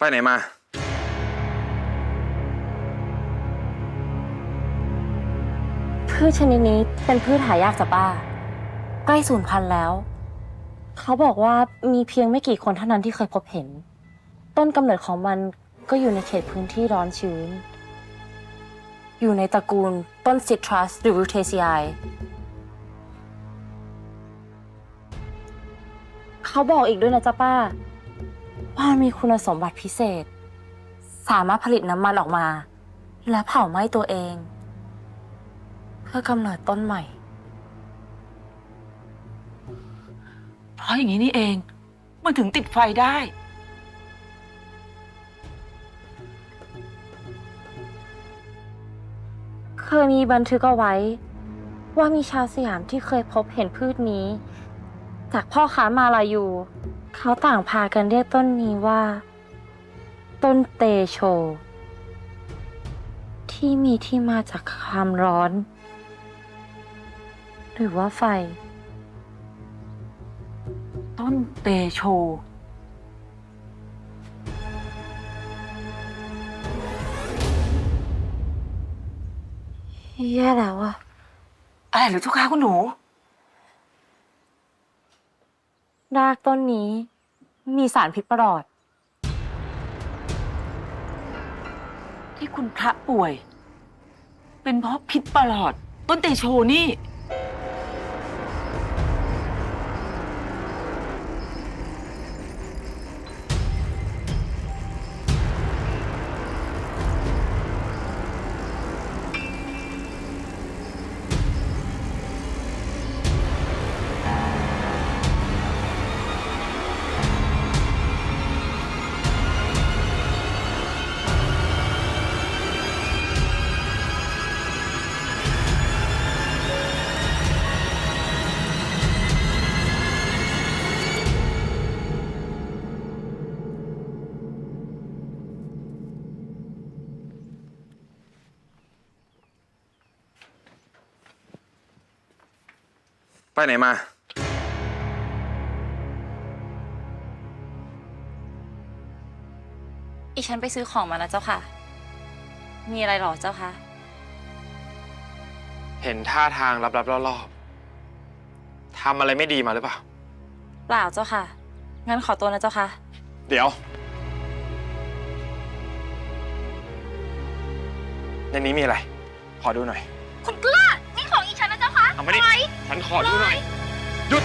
ไปไหนมา พืชชนิดนี้เป็นพืชหายากจ้ะป้า ใกล้สูญพันธุ์แล้ว เขาบอกว่ามีเพียงไม่กี่คนเท่านั้นที่เคยพบเห็น ต้นกำเนิดของมันก็อยู่ในเขตพื้นที่ร้อนชื้น อยู่ในตระกูลต้นซิตรัสหรือรูเทเซียเขาบอกอีกด้วยนะจ๊ะป้า ว่ามีคุณสมบัติพิเศษ สามารถผลิตน้ำมันออกมา และเผาไหม้ตัวเอง เพื่อกำเนิดต้นใหม่ เพราะอย่างนี้นี่เอง มันถึงติดไฟได้ เคยมีบันทึกเอาไว้ ว่ามีชาวสยามที่เคยพบเห็นพืชนี้ จากพ่อค้ามาลายู เขาต่างพากันเรียกต้นนี้ว่า ต้นเตโช ที่มีที่มาจากความร้อน หรือว่าไฟ ต้นเตโช แย่แล้วอะอะไรเหรือเจ้าคะคุณหนู รากต้นนี้มีสารพิษประหลอด ที่คุณพระป่วย เป็นเพราะพิษประหลอด ต้นเตโชนี่ ไปไหนมา อีฉันไปซื้อของมานะเจ้าค่ะ มีอะไรหรอเจ้าคะเห็นท่าทางลับๆล่อๆทำอะไรไม่ดีมาหรือเปล่า เปล่าเจ้าค่ะ งั้นขอตัวนะเจ้าค่ะ เดี๋ยว ในนี้มีอะไร ขอดูหน่อย คุณกล้า นี่ของอีฉันนะเจ้าคะเอามาดิปล่อย ฉันขอดูหน่อยหยุด